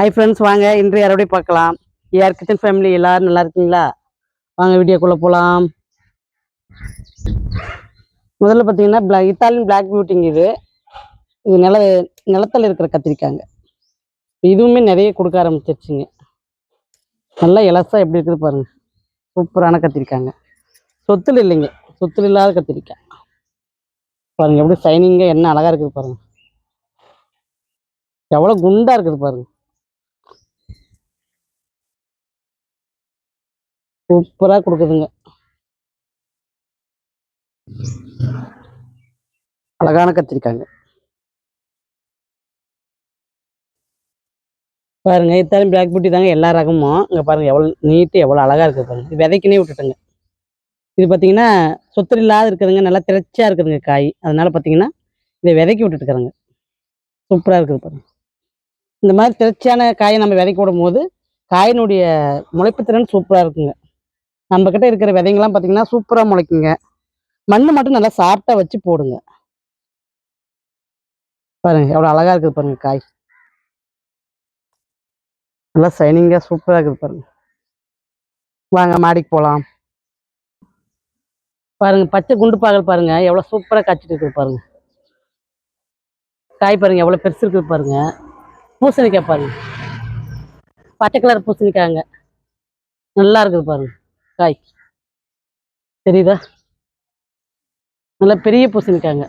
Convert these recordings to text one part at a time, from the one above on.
Hi friends வாங்க. இன்று யாரோடய பார்க்கலாம். ஏஆர் கிச்சன் ஃபேமிலி எல்லாரும் நல்லா இருக்கீங்களா? வாங்க வீடியோக்குள்ளே போகலாம் முதல்ல பார்த்தீங்கன்னா பிளா இத்தாலியன் பிளாக் பியூட்டிங் இது. இது நில நிலத்தில் இருக்கிற கத்திரிக்காங்க. இதுவுமே நிறைய கொடுக்க ஆரம்பிச்சிருச்சுங்க. நல்லா இலசா எப்படி இருக்குது பாருங்க. சூப்பரான கத்திரிக்காங்க. சொத்துல இல்லைங்க. சொத்துல இல்லாத கத்திரிக்காய். பாருங்க எப்படி சைனிங்காக என்ன அழகா இருக்குது பாருங்க. எவ்வளோ குண்டா இருக்குது பாருங்க. சூப்பரா கொடுக்குதுங்க. அழகான கத்திரிக்காங்க. பாருங்க இத்தாலும் பிளாக் பியூட்டி தாங்க எல்லா ரகமும். இங்கே பாருங்க எவ்வளோ நீட்டு எவ்வளவு அழகா இருக்குது பாருங்க. இது விதைக்குனே விட்டுட்டுங்க. இது பார்த்தீங்கன்னா சொத்து இல்லாத இருக்குதுங்க நல்லா திரைச்சா இருக்குதுங்க காய். அதனால பார்த்தீங்கன்னா இதை விதைக்கி விட்டுட்டுக்கிறேங்க சூப்பராக இருக்குது பாருங்க. இந்த மாதிரி திரைச்சியான காயை நம்ம விதைக்கி விடும் போது காயினுடைய முளைப்பு திறன் சூப்பராக இருக்குங்க. நம்ம கிட்ட இருக்கிற விதைங்கெல்லாம் பார்த்தீங்கன்னா சூப்பராக முளைக்குங்க. மண் மட்டும் நல்லா சாப்பிட்டா வச்சு போடுங்க. பாருங்க எவ்வளோ அழகாக இருக்குது பாருங்க காய். நல்லா சைனிங்காக சூப்பராக இருக்குது பாருங்க. வாங்க மாடிக்கு போகலாம் பாருங்க பச்சை குண்டு பாகல் பாருங்க எவ்வளோ சூப்பராக காய்ச்சிட்டு இருக்குது பாருங்க. காய் பாருங்க எவ்வளோ பெருசு இருக்குது பாருங்க. பூசணிக்காய் பாருங்க. பச்சை கலர் பூசணிக்காய்ங்க. நல்லா இருக்குது பாருங்க. காய். தெரியுதா? நல்லா பெரிய பூசணிக்காங்க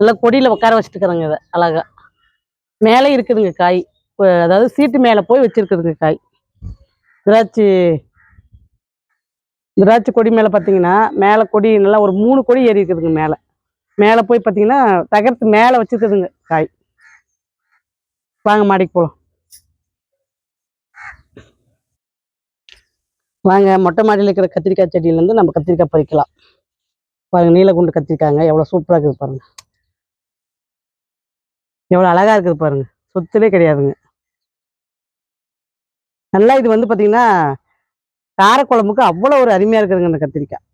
நல்லா கொடியில் உட்கார வச்சுட்டுக்கிறாங்க இதை அழகா. மேலே இருக்குதுங்க காய். அதாவது சீட்டு மேலே போய் வச்சிருக்குதுங்க காய். திராட்சை திராட்சை கொடி மேலே பார்த்தீங்கன்னா மேலே கொடி நல்லா ஒரு மூணு கொடி ஏறி இருக்குதுங்க மேலே. மேலே போய் பார்த்தீங்கன்னா தகரத்து மேலே வச்சிருக்குதுங்க காய். வாங்க மாடிக்கு போகலாம். வாங்க மொட்டை மாடியில் இருக்கிற கத்திரிக்காய் செடியிலேருந்து நம்ம கத்திரிக்காய் பறிக்கலாம். பாருங்கள் நீலகுண்டு கத்திரிக்காங்க எவ்வளோ சூப்பராக இருக்குது பாருங்க. எவ்வளோ அழகாக இருக்குது பாருங்க. சொத்துலே கிடையாதுங்க. நல்லா இது வந்து பார்த்தீங்கன்னா காரக்குழம்புக்கு அவ்வளோ ஒரு அருமையாக இருக்குதுங்க இந்த கத்திரிக்காய்.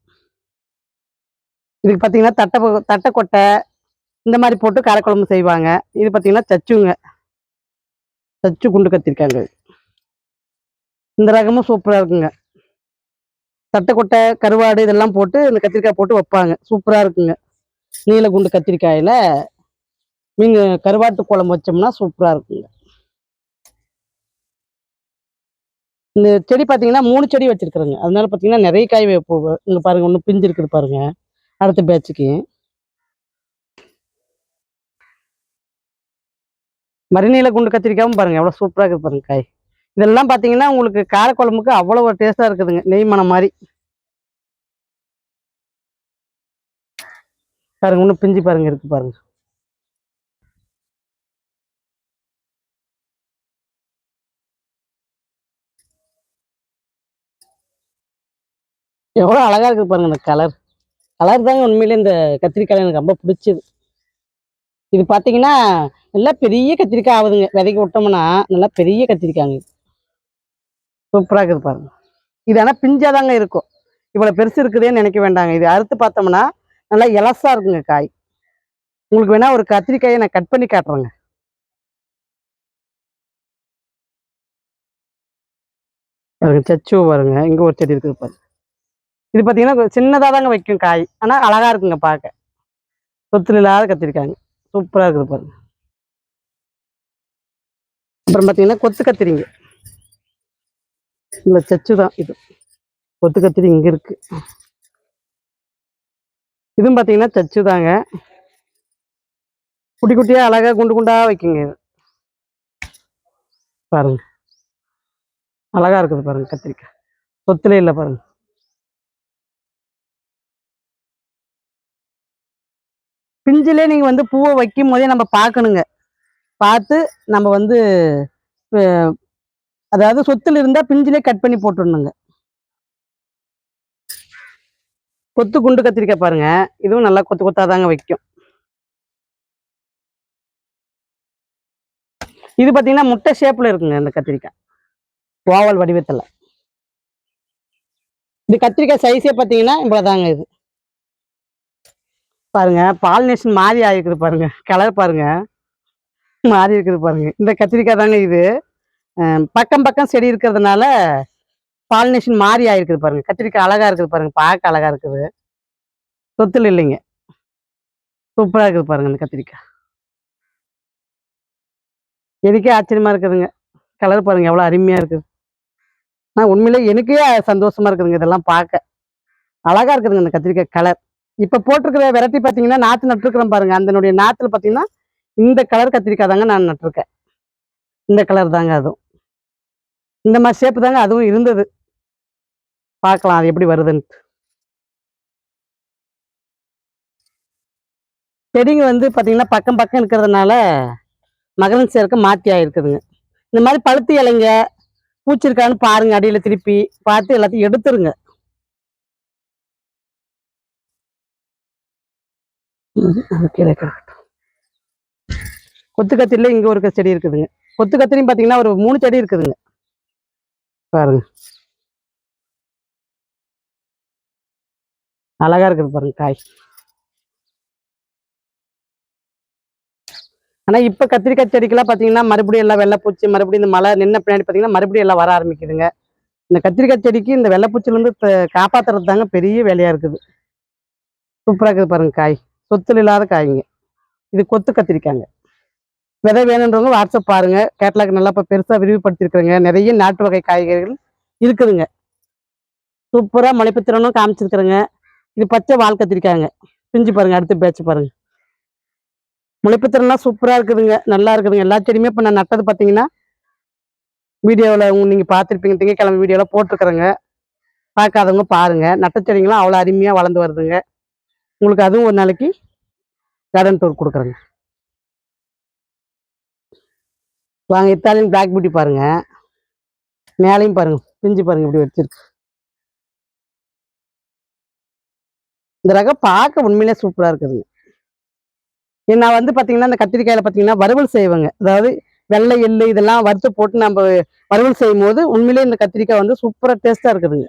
இதுக்கு பார்த்தீங்கன்னா தட்டை தட்டை தட்டைக்கொட்டை இந்த மாதிரி போட்டு காரக்குழம்பு செய்வாங்க. இது பார்த்தீங்கன்னா சச்சுங்க. சச்சு குண்டு கத்திரிக்காங்க இந்த ரகமும் சூப்பராக இருக்குங்க. தட்டைக்கொட்டை கருவாடு இதெல்லாம் போட்டு இந்த கத்திரிக்காய் போட்டு வைப்பாங்க. சூப்பராக இருக்குங்க. நீல குண்டு கத்திரிக்காயில் நீங்கள் கருவாட்டு குழம்பு வச்சோம்னா சூப்பராக இருக்குங்க. இந்த செடி பார்த்தீங்கன்னா மூணு செடி வச்சிருக்கிறேங்க. அதனால பார்த்தீங்கன்னா நிறைய காய் வைப்போம் இங்கே பாருங்கள் ஒன்று பிஞ்சு இருக்குது அடுத்த பேட்சுக்கு மறுநீல குண்டு கத்திரிக்காயும் பாருங்கள் எவ்வளோ சூப்பராக இருக்குது பாருங்கள் காய். இதெல்லாம் பார்த்தீங்கன்னா உங்களுக்கு காரக்குழம்புக்கு அவ்வளோ ஒரு டேஸ்ட்டாக இருக்குதுங்க. நெய்மணம் மாதிரி. பாருங்க இன்னும் பிஞ்சு பாருங்க இருக்கு பாருங்க. எவ்வளோ அழகாக இருக்குது பாருங்க இந்த கலர் கலர் தாங்க உண்மையிலே இந்த கத்திரிக்காய் எனக்கு ரொம்ப பிடிச்சது. இது பார்த்தீங்கன்னா நல்லா பெரிய கத்திரிக்காய் ஆகுதுங்க. விதைக்கு விட்டோம்னா நல்லா பெரிய கத்திரிக்காய்ங்க. சூப்பராக இருக்குது பாருங்க. இது ஆனால் பிஞ்சாதாங்க இருக்கும். இவ்வளோ பெருசு இருக்குதேன்னு நினைக்க வேண்டாங்க. இது அறுத்து பார்த்தோம்னா நல்லா இலசா இருக்குங்க காய். உங்களுக்கு வேணால் ஒரு கத்திரிக்காயை நான் கட் பண்ணி காட்டுறேங்க. பாருங்க சச்சு பாருங்க. இங்கே ஒரு செடி இருக்குது பாருங்க. இது பார்த்தீங்கன்னா சின்னதாக தாங்க வைக்கும் காய். ஆனால் அழகாக இருக்குங்க பார்க்க சொத்துல இல்லாத கத்திரிக்காங்க சூப்பராக இருக்குது பாருங்க. அப்புறம் பார்த்தீங்கன்னா கொத்து கத்திரிங்க. இந்த சச்சு தான் இது. கொத்து கத்திரி இங்க இருக்கு. இதுவும் பார்த்தீங்கன்னா சச்சு தாங்க. குட்டி குட்டியா அழகா குண்டு குண்டா வைக்குங்க இது. பாருங்க. அழகா இருக்குது பாருங்க கத்திரிக்காய். சொத்துல இல்லை பாருங்க. பிஞ்சிலே நீங்க வந்து பூவை வைக்கும் போதே நம்ம பார்க்கணுங்க. பார்த்து நம்ம வந்து அதாவது சொத்துல இருந்தா பிஞ்சிலே கட் பண்ணி போட்டுடணுங்க. கொத்து குண்டு கத்திரிக்காய் பாருங்க. இதுவும் நல்லா கொத்து கொத்தாதாங்க வைக்கும். இது பாத்தீங்கன்னா முட்டை ஷேப்ல இருக்குங்க இந்த கத்திரிக்காய். ஓவல் வடிவத்துல. இது கத்திரிக்காய் சைஸே பாத்தீங்கன்னா இவ்வளவுதாங்க இது. பாருங்க பாலினேஷன் மாறி ஆயிருக்குது பாருங்க. கலர் பாருங்க. மாறி இருக்குது பாருங்க. இந்த கத்திரிக்காய் தாங்க இது. பக்கம் பக்கம் செடி இருக்கிறதுனால பாலினேஷன் மாறி ஆயிருக்குது பாருங்க. கத்திரிக்காய் அழகா இருக்குது பாருங்க. பார்க்க அழகா இருக்குது. சொத்துல இல்லைங்க. சூப்பரா இருக்குது பாருங்க இந்த கத்திரிக்காய். எனக்கே ஆச்சரியமா இருக்குதுங்க. கலர் பாருங்க எவ்வளவு அருமையா இருக்குது நான் உண்மையிலே எனக்கே சந்தோஷமா இருக்குதுங்க இதெல்லாம் பார்க்க. அழகா இருக்குதுங்க இந்த கத்திரிக்காய் கலர் இப்ப போட்டிருக்கிற வெரைட்டி பாத்தீங்கன்னா நாத்து நட்டுருக்குறேன் பாருங்க. அதனுடைய நாத்துல பாத்தீங்கன்னா இந்த கலர் கத்திரிக்காய் தாங்க நான் நட்டிருக்கேன். இந்த கலர் தாங்க அதுவும். இந்த மாதிரி ஷேப்பு தாங்க அதுவும் இருந்தது. பார்க்கலாம் அது எப்படி வருதுன்ட்டு செடிங்க வந்து பார்த்திங்கன்னா பக்கம் பக்கம் இருக்கிறதுனால மகரன் சேர்க்க மாத்தியாக இருக்குதுங்க இந்த மாதிரி பழுத்து இலைங்க பூச்சிருக்கான்னு பாருங்கள் பாருங்க திருப்பி. பார்த்து எல்லாத்தையும் எடுத்துருங்க. அது கொத்து கத்திரில இங்க ஒரு செடி இருக்குதுங்க. கொத்து கத்திரியும் பார்த்தீங்கன்னா ஒரு மூணு செடி இருக்குதுங்க. பாருங்க. அழகா இருக்குது பாருங்க காய். ஆனால் இப்போ கத்திரிக்காய் செடிக்கெல்லாம் பார்த்தீங்கன்னா மறுபடியும் எல்லாம் வெள்ளைப்பூச்சி மறுபடியும் இந்த மழை நின்ன பின்னாடி பார்த்தீங்கன்னா மறுபடியும் எல்லாம் வர ஆரம்பிக்குதுங்க. இந்த கத்திரிக்காய் செடிக்கு இந்த வெள்ளைப்பூச்சிலேருந்து காப்பாற்றுறது காப்பாத்துறது தாங்க பெரிய வேலையாக இருக்குது. சூப்பராக இருக்குது பாருங்க காய். சொத்துல இல்லாத காய்ங்க. இது கொத்து கத்திரிக்காங்க விதை வேணுன்றவங்க வாட்ஸ்அப் பாருங்க. கேட்லாக் நல்லா இப்போ பெருசாக விரிவுபடுத்திருக்கிறேங்க. நிறைய நாட்டு வகை காய்கறிகள் இருக்குதுங்க. சூப்பராக முளைப்பு திறனும் காமிச்சிருக்கிறேங்க. இது பச்சை வால் கத்திரிக்காங்க பிஞ்சு பாருங்க அடுத்து பேச்சு பாருங்க. முளைப்பு திறன்லாம் இருக்குதுங்க. நல்லா இருக்குதுங்க. எல்லா செடியுமே இப்போ நான் நட்டது பார்த்தீங்கன்னா வீடியோவில் நீங்கள் பார்த்துருப்பீங்க திங்கக்கிழமை வீடியோவில் போட்டிருக்கிறேங்க. பார்க்காதவங்க பாருங்கள் நட்ட செடிங்களாம் அவ்வளோ அருமையாக வளர்ந்து வருதுங்க. உங்களுக்கு அதுவும் ஒரு நாளைக்கு கார்டன் டூர் கொடுக்குறேங்க. வாங்க இத்தாலியன் பிளாக் பியூட்டி பாருங்க. மேலையும் பாருங்க பிஞ்சு பாருங்க இப்படி வச்சிருக்கு. இந்த ரகம் பார்க்க உண்மையிலே சூப்பரா இருக்குதுங்க. என்ன நான் வந்து பாத்தீங்கன்னா இந்த கத்திரிக்காயில பாத்தீங்கன்னா வறுவல் செய்வேங்க. அதாவது வெள்ளை எள்ளு இதெல்லாம் வறுத்து போட்டு நம்ம வறுவல் செய்யும் போது உண்மையிலே இந்த கத்திரிக்காய் வந்து சூப்பரா டேஸ்டா இருக்குதுங்க.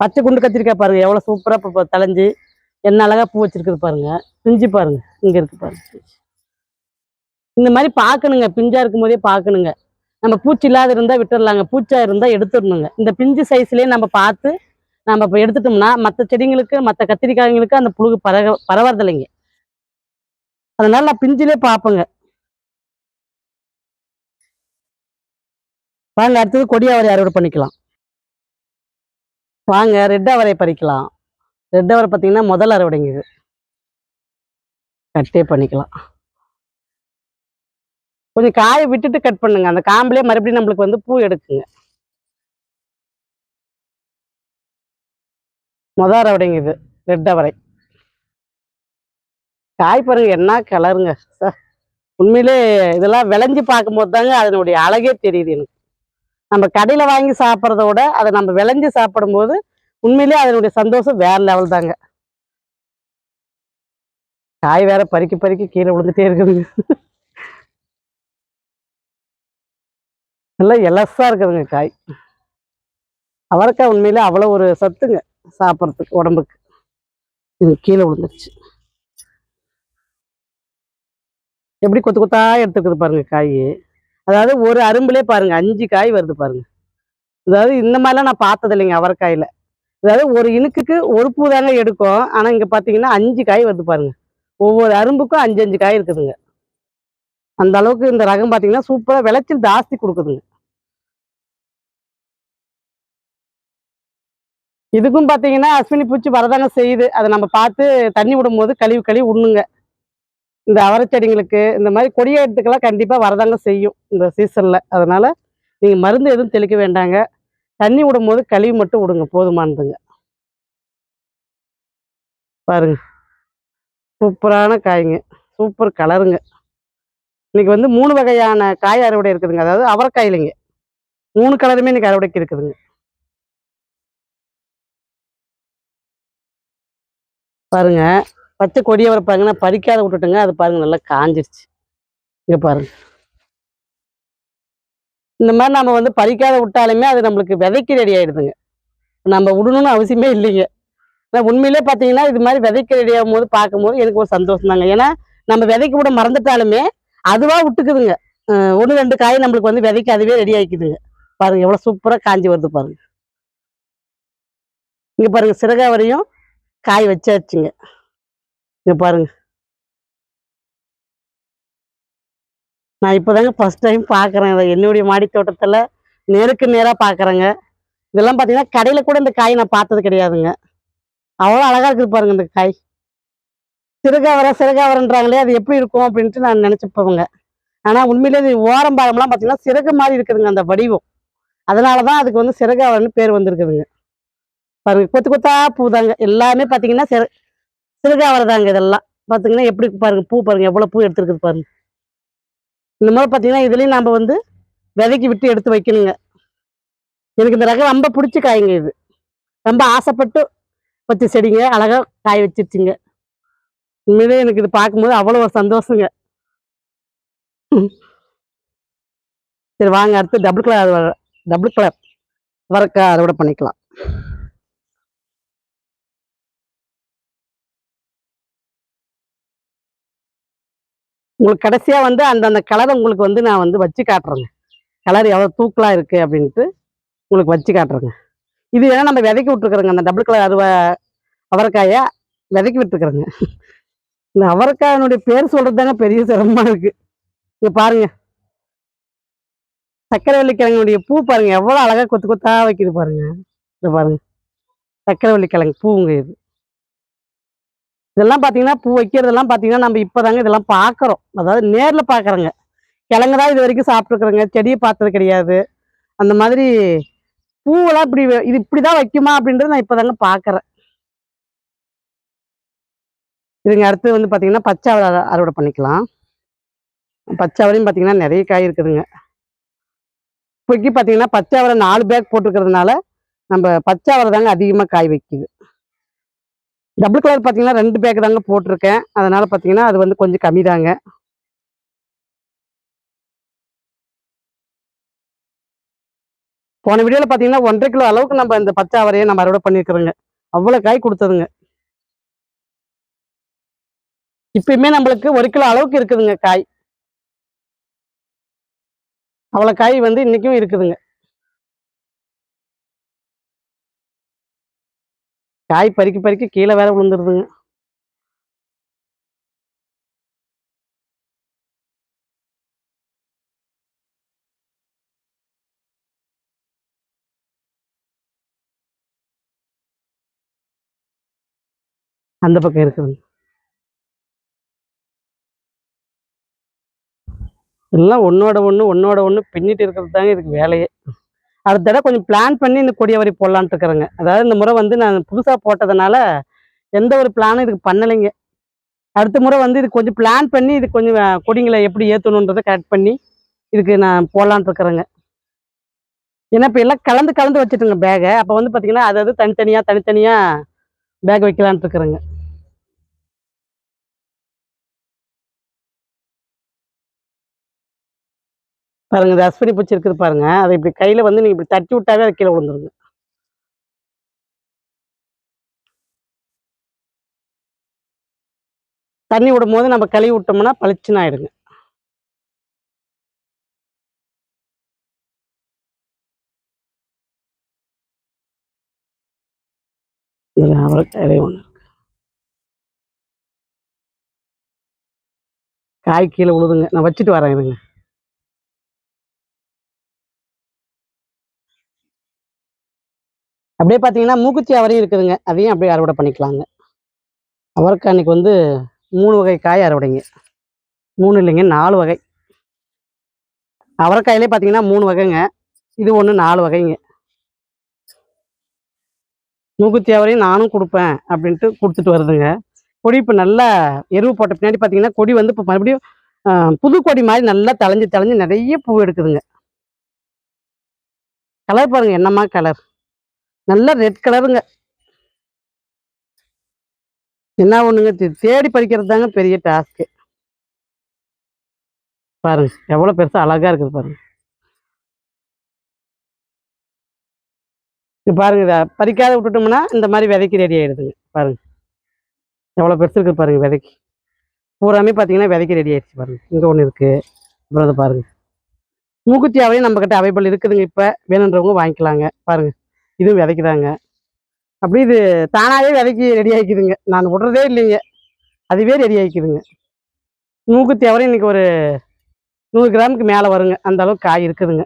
பச்சை குண்டு கத்திரிக்காய் பாருங்க எவ்வளோ சூப்பராக இப்போ தலைஞ்சு என்ன அழகா பூ வச்சிருக்குது பாருங்க. பிஞ்சு பாருங்க இங்கே இருக்கு பாருங்க. இந்த மாதிரி பார்க்கணுங்க பிஞ்சா இருக்கும் போதே பார்க்கணுங்க நம்ம பூச்சி இல்லாத இருந்தால் விட்டுடலாங்க பூச்சா இருந்தால் எடுத்துடணுங்க. இந்த பிஞ்சு சைஸ்லேயே நம்ம பார்த்து நம்ம இப்போ எடுத்துட்டோம்னா மற்ற செடிங்களுக்கு மற்ற கத்திரிக்காய்ங்களுக்கு அந்த புழுகு பரக பரவறதில்லைங்க. அதனால நான் பிஞ்சிலே பார்ப்பேங்க. பாருங்க அடுத்தது கொடியாவரை அறுவடை பண்ணிக்கலாம். வாங்க ரெட் அவரை பறிக்கலாம். ரெட் அவரை பார்த்தீங்கன்னா முதல் அறுவடைங்க இது கட்டே பண்ணிக்கலாம். கொஞ்சம் காய விட்டுட்டு கட் பண்ணுங்க. அந்த காம்பிலே மறுபடியும் நம்மளுக்கு வந்து பூ எடுக்குங்க. முதல் அறுவடைங்க இது ரெட் அவரை. காய் பாருங்க என்ன கலருங்க சார் உண்மையிலே இதெல்லாம் விளைஞ்சு பார்க்கும்போது தாங்க அதனுடைய அழகே தெரியுது எனக்கு. நம்ம கடையில் வாங்கி சாப்பிட்றத விட அதை நம்ம விளைஞ்சு சாப்பிடும்போது உண்மையிலேயே அதனுடைய சந்தோஷம் வேற லெவல் தாங்க. காய் வேற பறிக்க பறிக்க கீழே விழுந்துட்டே இருக்குதுங்க நல்லா எலசா இருக்குதுங்க காய். அவரைக்காய் உண்மையிலே அவ்வளோ ஒரு சத்துங்க சாப்பிட்றதுக்கு உடம்புக்கு. இது கீழே விழுந்துருச்சு. எப்படி கொத்து கொத்தா எடுத்துக்குது பாருங்க காய். அதாவது ஒரு அரும்புலே பாருங்க அஞ்சு காய் வருது பாருங்க. அதாவது இந்த மாதிரிலாம் நான் பார்த்தது இல்லைங்க அவரைக்காயில. அதாவது ஒரு இனுக்குக்கு ஒரு பூ தாங்க எடுக்கும். ஆனா இங்க பாத்தீங்கன்னா அஞ்சு காய் வருது பாருங்க. ஒவ்வொரு அரும்புக்கும் அஞ்சு அஞ்சு காய் இருக்குதுங்க. அந்த அளவுக்கு இந்த ரகம் பாத்தீங்கன்னா சூப்பரா விளைச்சல் ஜாஸ்தி கொடுக்குதுங்க. இதுக்கும் பாத்தீங்கன்னா அஸ்வினி பூச்சி வரதாங்க செய்யுது. அதை நம்ம பார்த்து தண்ணி விடும்போது கழிவு கழுவி உண்ணுங்க. இந்த அவரை செடிங்களுக்கு இந்த மாதிரி கொடிய இடத்துக்கெல்லாம் கண்டிப்பா வரதாங்க செய்யும் இந்த சீசனில் அதனால் நீங்கள் மருந்து எதுவும் தெளிக்க வேண்டாங்க. தண்ணி விடும்போது கழுவி மட்டும் விடுங்க போதுமானதுங்க. பாருங்க. சூப்பரான காய்ங்க. சூப்பர் கலருங்க. இன்னைக்கு வந்து மூணு வகையான காய் அறுவடை இருக்குதுங்க. அதாவது அவரைக்காய் இல்லைங்க மூணு கலருமே இன்னைக்கு அறுவடைக்கு இருக்குதுங்க. பாருங்க. பச்சை கொடியை வர பாருங்கன்னா பறிக்காத விட்டுட்டுங்க அது பாருங்க நல்லா காஞ்சிருச்சு. இங்க பாருங்க. இந்த மாதிரி நம்ம வந்து பறிக்காத விட்டாலுமே அது நம்மளுக்கு விதைக்கு ரெடி ஆயிடுதுங்க. நம்ம விடணும்னு அவசியமே இல்லைங்க. ஆனால் உண்மையிலே பார்த்தீங்கன்னா இது மாதிரி விதைக்க ரெடி ஆகும் போது பார்க்கும்போது எனக்கு ஒரு சந்தோஷம் தாங்க. ஏன்னா நம்ம விதைக்க கூட மறந்துட்டாலுமே அதுவா விட்டுக்குதுங்க. ஒன்று ரெண்டு காய் நம்மளுக்கு வந்து விதைக்க அதுவே ரெடி ஆகிக்குதுங்க பாருங்க எவ்வளோ சூப்பராக காஞ்சி வருது பாருங்க. இங்கே பாருங்க சிறகா வரையும் காய் வச்சாச்சுங்க. இங்கே பாருங்க. நான் இப்போதாங்க ஃபர்ஸ்ட் டைம் பார்க்குறேன் இதை என்னுடைய மாடி தோட்டத்தில் நேருக்கு நேராக பார்க்குறேங்க இதெல்லாம் பார்த்தீங்கன்னா கடையில் கூட இந்த காய் நான் பார்த்தது கிடையாதுங்க. அவ்வளோ அழகா இருக்குது பாருங்க இந்த காய். சிறுகாவரம் சிறுகாவரன்றாங்களே அது எப்படி இருக்கும் அப்படின்ட்டு நான் நினச்சிப்பவங்க ஆனால் உண்மையிலே இது ஓரம் பாகம்லாம் பார்த்தீங்கன்னா சிறகு மாதிரி இருக்குதுங்க அந்த வடிவம். அதனால தான் அதுக்கு வந்து சிறகாவரன்னு பேர் வந்திருக்குதுங்க. பாருங்க கொத்து கொத்தா பூதாங்க எல்லாமே பார்த்தீங்கன்னா சிற சிறுகாவரதாங்க இதெல்லாம் பார்த்தீங்கன்னா எப்படி பாருங்க பூ பாருங்க எவ்வளோ பூ எடுத்துருக்குது பாருங்க இந்த மாதிரி பார்த்தீங்கன்னா இதுலேயும் நம்ம வந்து விதைக்கு விட்டு எடுத்து வைக்கணுங்க எனக்கு இந்த ரகம் ரொம்ப பிடிச்ச காய்ங்க இது ரொம்ப ஆசைப்பட்டு வச்ச செடிங்க அழகாக காய் வச்சிருச்சுங்க உண்மையிலே எனக்கு இது பார்க்கும்போது அவ்வளோ ஒரு சந்தோஷங்க சரி வாங்க அடுத்து டபுள் கலர் டபுள் கலர் வரக்காய் அறுவடை பண்ணிக்கலாம் உங்களுக்கு கடைசியாக வந்து அந்தந்த கலரை உங்களுக்கு வந்து நான் வந்து வச்சு காட்டுறேங்க. கலர் எவ்வளோ தூக்கலாக இருக்கு அப்படின்ட்டு உங்களுக்கு வச்சு காட்டுறேங்க. இது வேணால் நம்ம விதைக்கி விட்டுருக்குறோங்க. அந்த டபுள் கலர் அருவா அவரைக்காயை விதைக்கி விட்டுருக்குறோங்க. இந்த அவரைக்காயினுடைய பேர் சொல்கிறது தாங்க பெரிய சிரமமாக இருக்குது இங்கே பாருங்கள் சக்கரவள்ளி கிழங்குடைய பூ பாருங்கள் எவ்வளோ அழகாக கொத்து கொத்தாக வைக்கிது பாருங்கள் இதை பாருங்கள் சக்கரவள்ளி கிழங்கு பூங்க இது. இதெல்லாம் பாத்தீங்கன்னா பூ வைக்கிறதெல்லாம் பாத்தீங்கன்னா நம்ம இப்பதாங்க இதெல்லாம் பாக்குறோம். அதாவது நேர்ல பார்க்குறோங்க கிழங்கு தான் இது வரைக்கும் சாப்பிட்ருக்குறோங்க செடியை பார்த்தது கிடையாது. அந்த மாதிரி பூவெல்லாம் இப்படி இது இது இப்படிதான் வைக்குமா அப்படின்றது நான் இப்பதாங்க பாக்குறேன். இதுங்க அடுத்து வந்து பாத்தீங்கன்னா பச்சை அவரை அறுவடை பண்ணிக்கலாம். பச்சை அவரையும் பாத்தீங்கன்னா நிறைய காய் இருக்குதுங்க. இப்போக்கி பாத்தீங்கன்னா பச்சை அவரை நாலு பேக் போட்டுருக்கிறதுனால நம்ம பச்சை அவரை தாங்க அதிகமா காய் வைக்குது. டபுள் கலர் பார்த்தீங்கன்னா ரெண்டு பேக் தாங்க போட்டிருக்கேன். அதனால பார்த்தீங்கன்னா அது வந்து கொஞ்சம் கம்மி தாங்க போன வீடியோவில் பார்த்தீங்கன்னா ஒன்றரை கிலோ அளவுக்கு நம்ம இந்த பச்சை அவரையை நம்ம அறுவடை பண்ணிருக்கிறோங்க அவ்வளோ காய் கொடுத்ததுங்க. இப்பயுமே நம்மளுக்கு ஒரு கிலோ அளவுக்கு இருக்குதுங்க காய். அவ்வளோ காய் வந்து இன்றைக்கும் இருக்குதுங்க. காய் பறிக்க பறிக்க கீழே வேற விழுந்துருதுங்க. அந்த பக்கம் இருக்குதுங்க. எல்லாம் ஒன்னோட ஒன்று ஒன்னோட ஒன்று பின்னிட்டு இருக்கிறது தாங்க இதுக்கு வேலையே. அடுத்த தடவை கொஞ்சம் பிளான் பண்ணி இந்த கொடியவரி போடலான்ட்டு இருக்கிறேங்க. அதாவது இந்த முறை வந்து நான் புதுசாக போட்டதுனால எந்த ஒரு பிளானும் இதுக்கு பண்ணலைங்க. அடுத்த முறை வந்து இது கொஞ்சம் பிளான் பண்ணி இது கொஞ்சம் கொடிங்களை எப்படி ஏற்றணுன்றதை கரெக்ட் பண்ணி இதுக்கு நான் போடலான்ட்டு இருக்கிறேங்க. ஏன்னா இப்போ எல்லாம் கலந்து கலந்து வச்சுட்டுங்க பேகை அப்போ வந்து பார்த்தீங்கன்னா அது அது தனித்தனியாக தனித்தனியாக பேக் வைக்கலான்ட்டு இருக்கிறேங்க. பாருங்க இந்த அஸ்வினி பூச்சி இருக்குது பாருங்க. அதை இப்படி கையில வந்து நீங்க இப்படி தட்டி விட்டாவே அது கீழே விழுந்துருங்க. தண்ணி விடும் போது நம்ம கழுவி விட்டோம்னா பளிச்சுன்னு ஆயிடுங்க. இதுல அவரைக்காய் ஒன்று காய் கீழே விழுதுங்க. நான் வச்சுட்டு வரேன் இருங்க. அப்படியே பார்த்தீங்கன்னா மூக்குத்தி அவரையும் இருக்குதுங்க. அதையும் அப்படியே அறுவடை பண்ணிக்கலாங்க. அவரைக்காய் அன்னைக்கு வந்து மூணு வகை காய் அறுவடைங்க. மூணு இல்லைங்க நாலு வகை. அவரைக்காயிலே பார்த்தீங்கன்னா மூணு வகைங்க. இது ஒன்று நாலு வகைங்க. மூக்குத்தி அவரையும் நானும் கொடுப்பேன் அப்படின்ட்டு கொடுத்துட்டு வருதுங்க. கொடி இப்போ நல்லா எருவு போட்ட பின்னாடி பார்த்தீங்கன்னா கொடி வந்து இப்போ மறுபடியும் புது கொடி மாதிரி நல்லா தளைஞ்சு தளைஞ்சு நிறைய பூ எடுக்குதுங்க. கலர் பாருங்க என்னம்மா கலர் நல்ல ரெட் கலருங்க என்ன ஒண்ணுங்க தே- தேடி பறிக்கிறது தாங்க பெரிய டாஸ்க்கு பாருங்க எவ்வளவு பெருசா அழகா இருக்குது பாருங்க. இது பாருங்க இதை பறிக்காத விட்டுட்டோம்னா இந்த மாதிரி விதைக்கு ரெடி ஆயிடுதுங்க. பாருங்க. எவ்வளோ பெருசு இருக்குது பாருங்க விதைக்கு. பூராமே பார்த்தீங்கன்னா விதைக்கு ரெடி ஆயிடுச்சு பாருங்க. இங்கே ஒன்று இருக்குது அப்புறம் அதை பாருங்க. மூக்குத்தி அவையும் நம்மக்கிட்ட அவைபிள் இருக்குதுங்க இப்போ. வேணுன்றவங்க வாங்கிக்கலாங்க. பாருங்க. இதுவும் விதைக்குதாங்க. அப்படி இது தானாகவே விதைக்கி ரெடி ஆகிக்குதுங்க நான் விடுறதே இல்லைங்க. அதுவே ரெடி ஆகிக்குதுங்க மூக்குத்தி அவரை இன்னைக்கு ஒரு நூறு கிராமுக்கு மேலே வருங்க. அந்த அளவுக்கு காய் இருக்குதுங்க.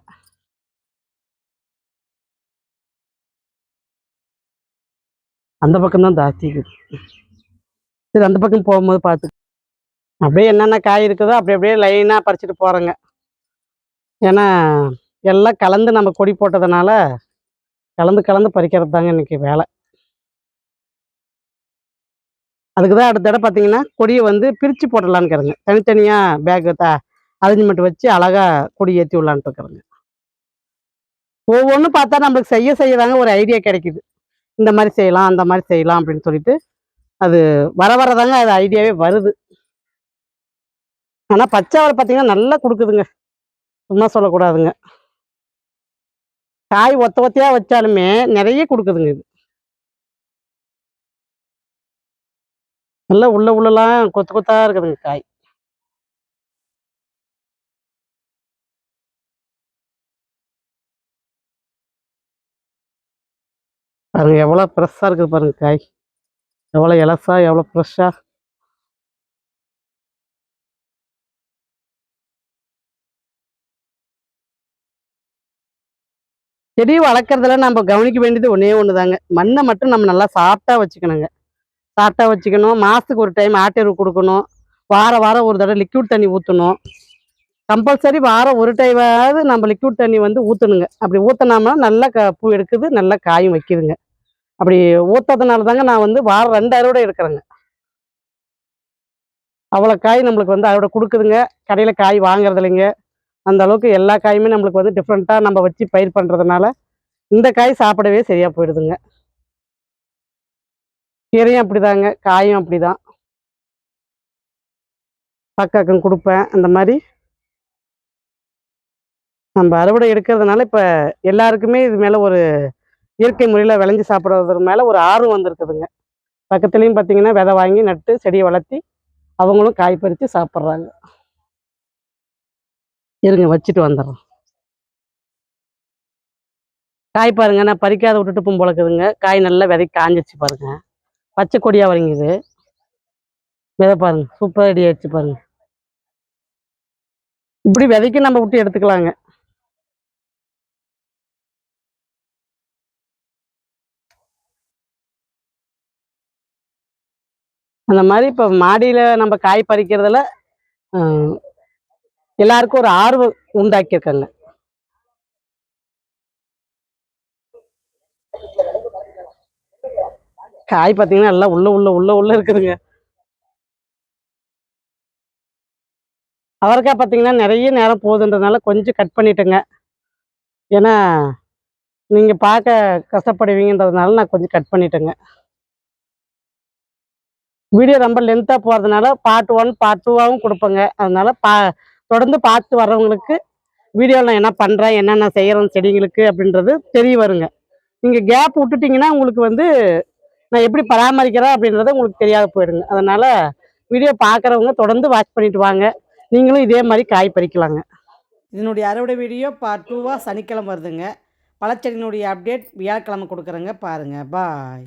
அந்த பக்கம் தான் ஜாஸ்தி இருக்குது. சரி அந்த பக்கம் போகும்போது பார்த்து அப்படியே என்னென்ன காய் இருக்குதோ அப்படி அப்படியே லைனாக பறிச்சுட்டு போகிறேங்க ஏன்னா எல்லாம் கலந்து நம்ம கொடி போட்டதுனால கலந்து கலந்து பறிக்கிறது தாங்க இன்னைக்கு வேலை. அதுக்கு தான் அடுத்த தடவை பார்த்தீங்கன்னா கொடியை வந்து பிரித்து போடலான்னு இருக்கிறேங்க தனித்தனியாக பேக் அரேஞ்ச்மெண்ட் வச்சு அழகாக கொடி ஏற்றி விடலான்ட்டு இருக்கிறேங்க ஒவ்வொன்றும் பார்த்தா நம்மளுக்கு செய்ய செய்யறாங்க ஒரு ஐடியா கிடைக்குது. இந்த மாதிரி செய்யலாம் அந்த மாதிரி செய்யலாம் அப்படின்னு சொல்லிட்டு அது வர வரதாங்க அது ஐடியாவே வருது. ஆனால் வரை பார்த்தீங்கன்னா நல்லா கொடுக்குதுங்க. சும்மா சொல்லக்கூடாதுங்க. காய் ஒத்த ஒத்தையா வச்சாலுமே நிறைய கொடுக்குதுங்க இது. நல்லா உள்ள உள்ளலாம் கொத்து கொத்தா இருக்குதுங்க காய். பாருங்க எவ்வளோ ஃப்ரெஷ்ஷாக இருக்குது பாருங்க காய். எவ்வளோ இலசா எவ்வளோ ஃப்ரெஷ்ஷாக செடி வளர்க்குறதுல நம்ம கவனிக்க வேண்டியது ஒன்றே ஒன்று தாங்க மண்ணை மட்டும் நம்ம நல்லா சாஃப்டாக வச்சுக்கணுங்க. சாஃப்டாக வச்சுக்கணும். மாதத்துக்கு ஒரு டைம் ஆட்டெரு கொடுக்கணும். வாரம் வாரம் ஒரு தடவை லிக்விட் தண்ணி ஊற்றணும் கம்பல்சரி வாரம் ஒரு டைமாவது நம்ம லிக்விட் தண்ணி வந்து ஊற்றணுங்க அப்படி ஊற்றினோம்னா நல்லா க பூ எடுக்குது நல்லா காயும் வைக்குதுங்க. அப்படி ஊற்றதுனால தாங்க நான் வந்து வாரம் ரெண்டு அறுவடை எடுக்கிறேங்க. அவ்வளோ காய் நம்மளுக்கு வந்து அறுவடை கொடுக்குதுங்க. கடையில் காய் வாங்குறது இல்லைங்க அந்த அளவுக்கு எல்லா காயுமே நம்மளுக்கு வந்து டிஃப்ரெண்ட்டாக நம்ம வச்சு பயிர் பண்ணுறதுனால இந்த காய் சாப்பிடவே சரியாக போயிடுதுங்க. கீரையும் அப்படிதாங்க காயும் அப்படிதான். பக்கம் கொடுப்பேன் அந்த மாதிரி. நம்ம அறுவடை எடுக்கிறதுனால இப்போ எல்லாருக்குமே இது மேலே ஒரு இயற்கை முறையில் விளைஞ்சி சாப்பிட்றது மேலே ஒரு ஆர்வம் வந்திருக்குதுங்க. பக்கத்துலேயும் பார்த்தீங்கன்னா விதை வாங்கி நட்டு செடியை வளர்த்தி அவங்களும் காய் பறித்து சாப்பிட்றாங்க. இருங்க வச்சுட்டு வந்துடுறோம் காய் பாருங்க நான் பறிக்காத விட்டுட்டு போகும் போலக்குதுங்க. காய் நல்லா விதை காஞ்சிச்சு பாருங்க. பச்சை கொடியாக இது விதை பாருங்க சூப்பர் ரெடி ஆயிடுச்சு பாருங்க. இப்படி விதைக்கு நம்ம விட்டு எடுத்துக்கலாங்க. அந்த மாதிரி இப்போ மாடியில் நம்ம காய் பறிக்கிறதுல எல்லாருக்கும் ஒரு ஆர்வம் உண்டாக்கியிருக்காங்க. காய் பார்த்தீங்கன்னா எல்லாம் உள்ள உள்ள உள்ள உள்ள இருக்குதுங்க. அவரைக்காய் பார்த்தீங்கன்னா நிறைய நேரம் போகுதுன்றதுனால கொஞ்சம் கட் பண்ணிட்டேங்க. ஏன்னா நீங்கள் பார்க்க கஷ்டப்படுவீங்கன்றதுனால நான் கொஞ்சம் கட் பண்ணிட்டேங்க. வீடியோ ரொம்ப லென்த்தாக போகிறதுனால பார்ட் ஒன் பார்ட் டூவாகவும் கொடுப்பேங்க. அதனால பா தொடர்ந்து பார்த்து வர்றவங்களுக்கு வீடியோவில் நான் என்ன பண்ணுறேன் என்னென்ன செய்கிறேன் செடிங்களுக்கு அப்படின்றது தெரிய வருங்க. நீங்கள் கேப் விட்டுட்டிங்கன்னா உங்களுக்கு வந்து நான் எப்படி பராமரிக்கிறேன் அப்படின்றத உங்களுக்கு தெரியாத போயிடுங்க. அதனால் வீடியோ பார்க்குறவங்க தொடர்ந்து வாட்ச் பண்ணிட்டு வாங்க. நீங்களும் இதே மாதிரி காய் பறிக்கலாங்க. இதனுடைய அறுவடை வீடியோ பார்ட் டூவாக சனிக்கிழமை வருதுங்க. பழச்செடியினுடைய அப்டேட் வியாழக்கிழமை கொடுக்குறேங்க. பாருங்கள் பாய்